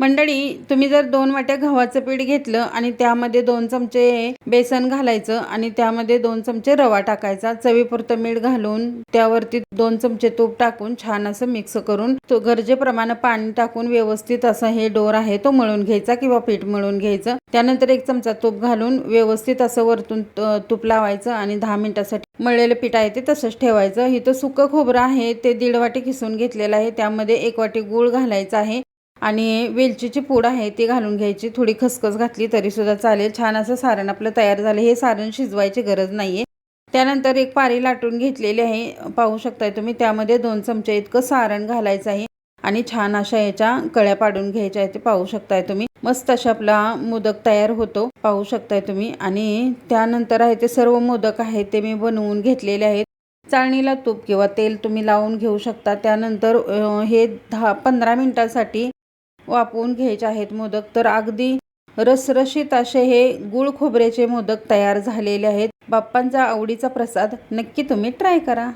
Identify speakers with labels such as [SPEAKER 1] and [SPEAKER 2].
[SPEAKER 1] मंडळी तुम्ही जर दोन वाट्या गव्हाचं पीठ घेतलं आणि त्यामध्ये दोन चमचे बेसन घालायचं आणि त्यामध्ये दोन चमचे रवा टाकायचा चवीपुरतं मीठ घालून त्यावरती दोन चमचे तूप टाकून छान असं मिक्स करून तो गरजेप्रमाणे पाणी टाकून व्यवस्थित असं हे डोर आहे तो मळून घ्यायचा किंवा पीठ मळून घ्यायचं. त्यानंतर एक चमचा तूप घालून व्यवस्थित असं वरतून तूप लावायचं आणि दहा मिनिटासाठी मळलेलं पीठ आहे ते तसंच ठेवायचं. इथं सुकं खोबरं आहे ते दीड वाटी किसून घेतलेलं आहे त्यामध्ये एक वाटी गूळ घालायचा आहे. आणि वेलचीची पूड आहे ती घालून घ्यायची. थोडी खसखस घातली तरी सुद्धा चालेल. छान असं सारण आपलं तयार झालं. हे सारण शिजवायची गरज नाही आहे त्यानंतर एक पारी लाटून घेतलेली आहे. पाहू शकताय तुम्ही त्यामध्ये दोन चमचे इतकं सारण घालायचं आहे आणि छान अशा याच्या कळ्या पाडून घ्यायच्या आहेत. ते पाहू शकताय तुम्ही. मस्त अशा आपला मोदक तयार होतो. पाहू शकताय तुम्ही. आणि त्यानंतर आहे ते सर्व मोदक आहेत ते मी बनवून घेतलेले आहेत. चाळणीला तूप किंवा तेल तुम्ही लावून घेऊ शकता. त्यानंतर हे दहा पंधरा मिनटासाठी वापवून घ्यायचे आहेत मोदक. तर अगदी रसरशीत असे हे गुळ खोबऱ्याचे मोदक तयार झालेले आहेत. बाप्पांचा आवडीचा प्रसाद नक्की तुम्ही ट्राय करा.